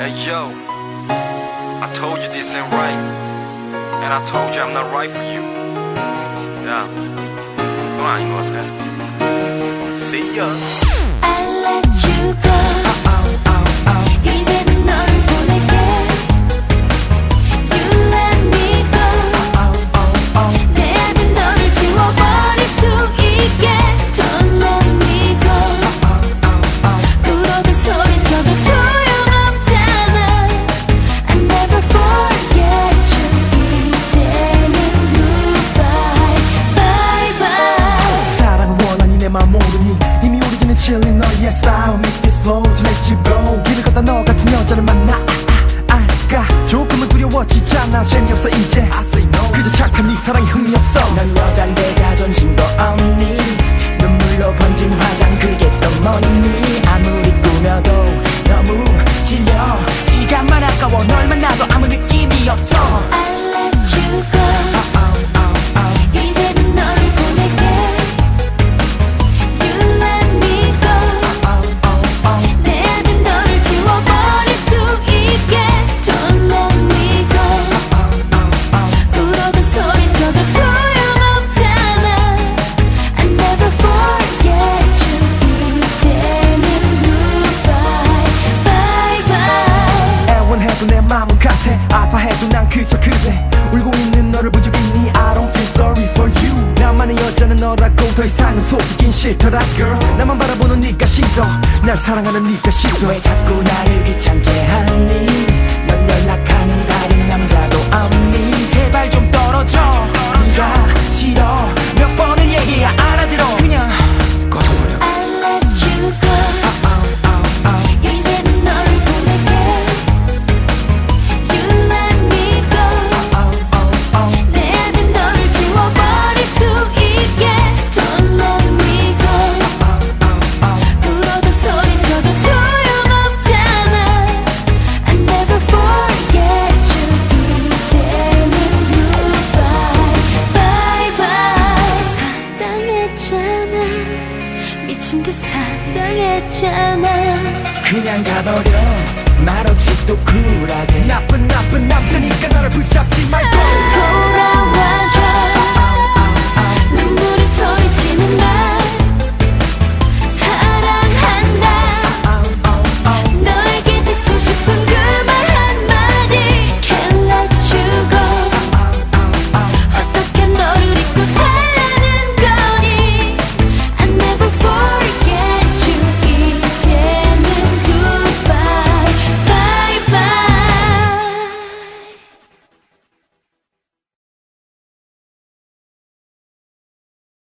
Hey yo, I told you this ain't right, and I told you I'm not right for you. Yeah, well, I ain't gonna See ya. 내맘 모르니 이미 오리지는 chillin 너의 style Make this flow you go 길을 걷다 너 같은 여자를 만나. 아, 아, 알까? 조금은 두려워지잖아. 재미없어 이제. I say no. 그저 착한 네 사랑이 흥미 없어. 넌 여잔데 자존심도 없니? 눈물로 번진 화장 그게 또 뭐니? 아무 같아. 아파해도 난 그저 그래. 울고 있는 너를 본 적 있니? I don't feel sorry for you. 나만의 여자는 너라고 더 이상은 속이긴 싫더라 girl. 나만 바라보는 네가 싫어. 날 사랑하는 네가 싫어. 왜 자꾸 나를 귀찮게 하 듯 사랑했잖아. 그냥 가버려. 말없이 또 쿨하게. 나쁜 나쁜 남자니